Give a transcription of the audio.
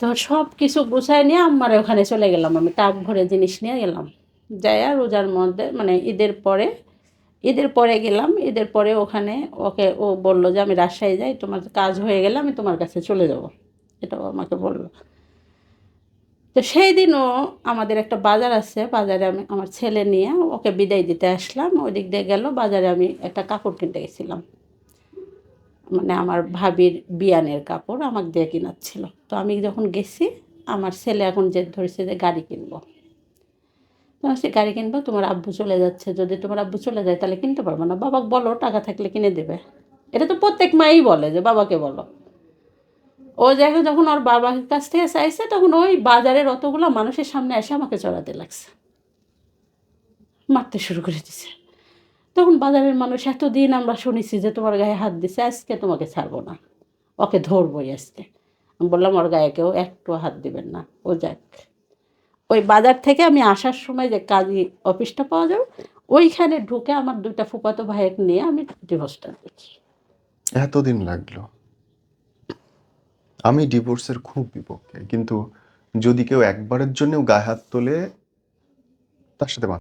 তো সব কিছু গুছাই নিয়ে আমার ওখানে চলে গেলাম আমি টাক ভরে জিনিস নিয়ে গেলাম। যাইয়া রোজার মধ্যে মানে ঈদের পরে ঈদের পরে গেলাম, ঈদের পরে ওখানে ওকে, ও বলল যে আমি রাজশাহী যাই, তোমার কাজ হয়ে গেলে আমি তোমার কাছে চলে যাব। এটাও আমাকে বলল। তো সেই দিনও আমাদের একটা বাজার আছে, বাজারে আমি আমার ছেলে নিয়ে ওকে বিদায় দিতে আসলাম। ওই দিক দিয়ে গেল, বাজারে আমি একটা কাপড় কিনতে গেছিলাম। মানে আমার ভাবির বিয়ানের কাপড় আমাকে দিয়ে কিনাচ্ছিল। তো আমি যখন গেছি, আমার ছেলে এখন যে ধরেছে যে গাড়ি কিনবো। তো সে গাড়ি কিনবো, তোমার আব্বু চলে যাচ্ছে। যদি তোমার আব্বু চলে যায়, তাহলে কিনতে পারব না। বাবাকে বলো, টাকা থাকলে কিনে দেবে। এটা তো প্রত্যেক মাই বলে যে বাবাকে বলো। ও যখন যখন ওর বাবার কাছ থেকে চাইছে, তখন ওই বাজারের অতগুলো মানুষের সামনে এসে আমাকে চড়াতে লাগছে। মারতে শুরু করে দিছে। তখন বাজারের মানুষ এতদিন আমরা শুনেছি যে তোমার গায়ে হাত দিছে, আজকে তোমাকে ছাড়বো না। ওকে ধরবোই আজকে। আমি বললাম, ওর গায়ে কেউ একটু হাত দিবেন না। ও যাক। ওই বাজার থেকে আমি আসার সময় যে কাজী অফিসটা পাওয়া যাবে, ওইখানে ঢুকে আমার দুইটা ফুপাতো ভাইয়ের নিয়ে আমি ডিভোর্সটা দেখি এতদিন লাগল। আমি ডিভোর্সের খুব বিপক্ষে, কিন্তু যদি কেউ একবারের জন্যও গায়ে হাত তোলে, তার সাথে